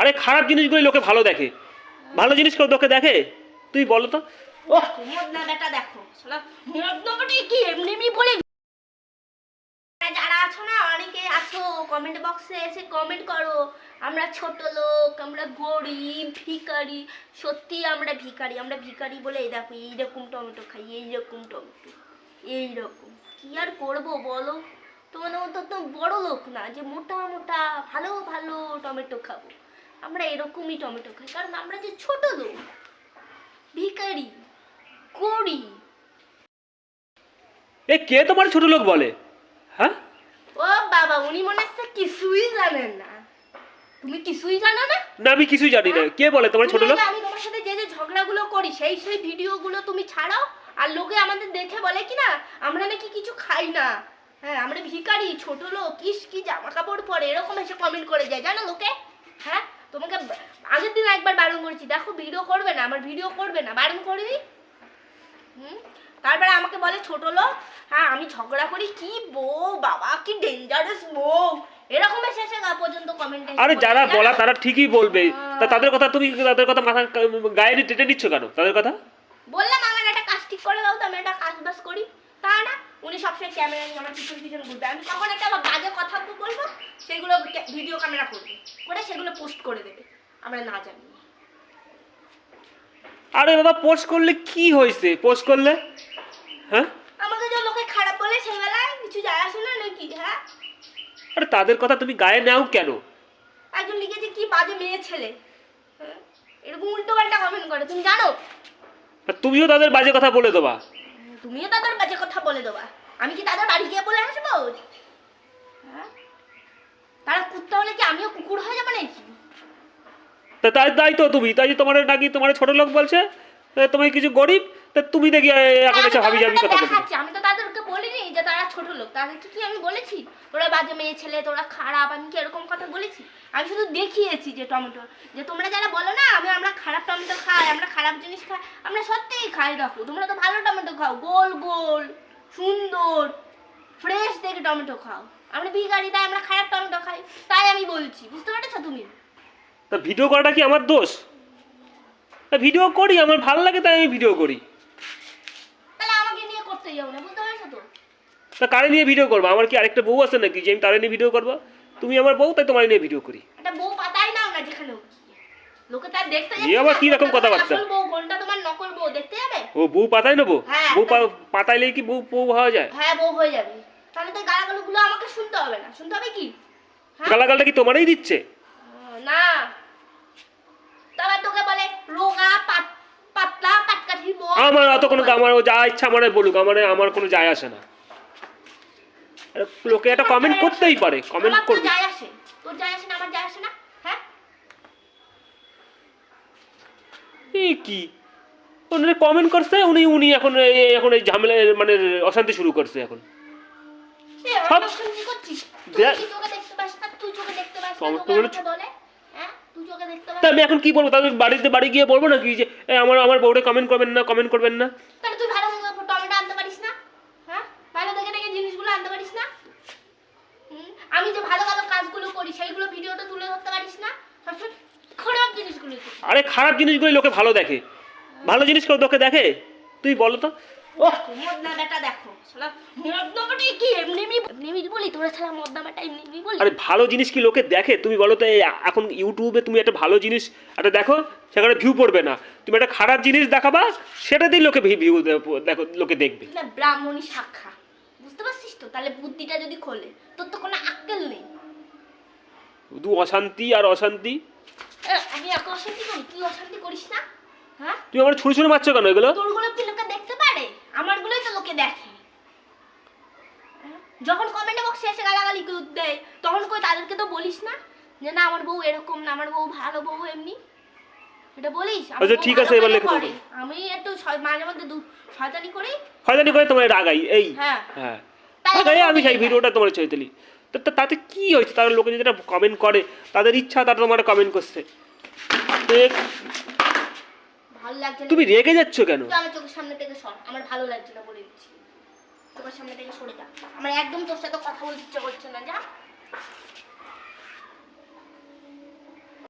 আরে খারাপ জিনিসগুলো লোকে ভালো দেখে। ভালো জিনিস কেউ লোকে দেখে? তুই বলো তো। দেখো। এমনি এমনি বলে যারা আছো না আছো কমেন্ট বক্সে এসে কমেন্ট করো। আমরা ছোট লোক, আমরা গরিব আমরা ভিখারি আমরা ভিখারি এই টমেটো খাই টমেটো, এইরকম। কি আর করব বলো? তো বড় লোক না, যে মোটা মোটা, ভালো ভালো টমেটো খাব। আমরা এরকমই টমেটো খাই কারণ আমরা যে ছোট লোক ভিখারি গরিব এ কে তোমার ছোট লোক বলে? হ্যাঁ? ও বাবা উনি মনে হচ্ছে কিছুই জানেন না। তুমি কিছুই জানো না? না আমি কিছুই জানি না। কে বলে তোমার ছোট লোক? আমি তোমার সাথে যে যে ঝগড়াগুলো করি সেই সেই ভিডিওগুলো তুমি ছাড়াও আর লোকে আমাদের দেখে বলে কি না আমরা নাকি কিছু খাই না। হ্যাঁ আমরা ভিখারি ছোট লোক ইস কি জামা কাপড় পরে এরকম এসে কমেন্ট করে যায়। জানো লোকে? হ্যাঁ? তোমাকে আগের দিন একবার বারণ করেছি। দেখো ভিডিও করবে না আমার ভিডিও করবে না। বারণ করিনি হুম? তারপরে আমাকে বলে ছোট লোক হ্যাঁ আমি ঝগড়া করি। কি বউ বাবা কি ডেঞ্জারাস বউ। এরকম এসে এসে গা পর্যন্ত কমেন্ট আরে যারা বলা তারা ঠিকই বলবে। তা তাদের কথা তুমি তাদের কথা মাথা গায়ে টেটে নিচ্ছ কেন? তাদের কথা? বললাম আমার একটা কাজ ঠিক করে দাও তো আমি একটা কাজ বাস করি। তা না। উনি সবসময় ক্যামেরা নিয়ে আমার পিছন পিছন ঘুরবে। আমি তখন একটা আবার বাজে কথা বলব সেগুলো ভিডিও ক্যামেরা করবে। করে সেগুলো পোস্ট করে দেবে। আমরা না জানি। আরে বাবা পোস্ট করলে কি হয়েছে? পোস্ট করলে? হ্যাঁ? আমাকে যে লোকে খারাপ বলে সেই বেলায় কিছু যায় আসে না নাকি? হ্যাঁ? আরে তাদের কথা তুমি গায়ে নাও কেন? একজন লিখেছে কি বাজে মেয়ে ছেলে? হ্যাঁ? এরকম উল্টো পাল্টা কমেন্ট করে। তুমি জানো? তুমিও তাদের বাজে কথা বলে দেবা। তুমিও তাদের কাছে কথা বলে দেবা। আমি কি তাদের বাড়ি গিয়ে বলে আসব? হ্যাঁ? তারা কুত্তা হলে কি আমিও কুকুর হয়ে যাব নাকি? তাই তাই তো তুমি তাই তোমার নাকি তোমার ছোট লোক বলছে তোমার কিছু গরিব তা তুমি দেখি এখন এসে ভাবি যাবি কথা বলছি। আমি তো তাদেরকে বলিনি যে তারা ছোট লোক তাদেরকে কি আমি বলেছি? বাজে মেয়ে ছেলে তোরা খারাপ আমি কি এরকম কথা বলেছি? আমি শুধু দেখিয়েছি যে টমেটো যে তোমরা যারা বলো না আমি আমরা খারাপ টমেটো খাই আমরা খারাপ জিনিস খাই আমরা সত্যিই খাই দেখো তোমরা তো ভালো টমেটো খাও গোল গোল সুন্দর ফ্রেশ দেখে টমেটো খাও। আমরা ভিখারি তাই আমরা খারাপ টমেটো খাই তাই আমি বলছি বুঝতে পারছ তুমি? তা ভিডিও করাটা কি আমার দোষ? ভিডিও করি আমার ভালো লাগে তাই আমি ভিডিও করি। তাহলে আমাকে নিয়ে করতে যাও না বুঝতে তা কারে নিয়ে ভিডিও করব? আমার কি আরেকটা বউ আছে নাকি যে আমি তারে নিয়ে ভিডিও করব? তুমি আমার বউ তাই তোমার নিয়ে ভিডিও করি। না এ আবার কি রকম কথাবার্তা? ও বউ পাতায় নেব? হ্যাঁ, বউ পা- কি বউ বউ হওয়া যায়? হ্যাঁ বউ যাবে। তাহলে তো গালাগালো আমাকে শুনতে হবে না। শুনতে হবে কি? গালাগালটা কি তোমারই দিচ্ছে? না। তবে তোকে বলে রোগা পাতলা পাটকাঠি বউ আমার অত কোনো আমার যা ইচ্ছা আমার বলুক আমার আমার কোনো যায় আসে না। লোকে একটা কমেন্ট করতেই পারে কমেন্ট করবে। যায় আসে তোর যায় আসে না আমার যায় আসে না হ্যাঁ? এ কি? উনি কমেন্ট করছে উনি উনি এখন এই- এখন এই ঝামেলা মানে অশান্তি শুরু করছে এখন। হ্যাঁ? আমি এখন কি বলব? তাদের বাড়িতে বাড়ি গিয়ে বলব নাকি যে আমার আমার বউরে কমেন্ট করবেন না কমেন্ট করবেন না তাহলে তুই ভালো মতো টমেটো আনতে পারিস না হ্যাঁ ভালো দেখে দেখে জিনিসগুলো আনতে পারিস না? আমি যে ভালো ভালো কাজগুলো করি সেইগুলো ভিডিওতে তুলে ধরতে পারিস না? সবসময় খারাপ জিনিসগুলো আরে খারাপ জিনিসগুলো লোকে ভালো দেখে। ভালো জিনিস কেউ লোকে দেখে? তুই বলো তো। আরে ভালো জিনিস কি লোকে দেখে? তুমি বলো তো এখন ইউটিউবে তুমি একটা ভালো জিনিস একটা দেখো সেখানে ভিউ পড়বে না। তুমি একটা খারাপ জিনিস দেখাবা সেটা দিয়ে লোকে ভিউ দেখো লোকে দেখবে। ব্রাহ্মণী শাখা। তো তাহলে বুদ্ধিটা যদি খোলে তোর তো কোনো আক্কেল নেই। শুধু অশান্তি আর অশান্তি? এ, আমি এক অশান্তি করি তুই অশান্তি করিস না হ্যাঁ? তুমি আমার ছুরি ছুরি মারছো কেন এগুলো? তোরগুলো কি লোকে দেখতে পারে? আমারগুলোই তো লোকে দেখে। হ্যাঁ? যখন কমেন্ট বক্সে এসে গালাগালি করে দেয় তখন কই তাদেরকে তো বলিস না? যে না আমার বউ এরকম না আমার বউ ভালো বউ এমনি। এটা বলিস? আমার আচ্ছা, বউ ঠিক ভালো আছে, এবার কাজও লিখে। করে। আমি একটু শ- মাঝে মধ্যে দু- শয়তানি করি। হয়তো করে তোমার রাগাই এই। হ্যাঁ। হ্যাঁ। আমি সেই ভিডিওটা তোমার ছেড়ে দিলি। তো তাতে কি হয়েছে? তারা লোকে যেটা কমেন্ট করে তাদের ইচ্ছা তারা তোমার কমেন্ট করছে। তুমি রেগে যাচ্ছ কেন? আমার চোখের সামনে থেকে সর। আমার ভালো লাগছে না বলে দিচ্ছি। সামনে থেকে সরে যা। আমার একদম তোর সাথে কথা বলতে ইচ্ছা করছে না যা।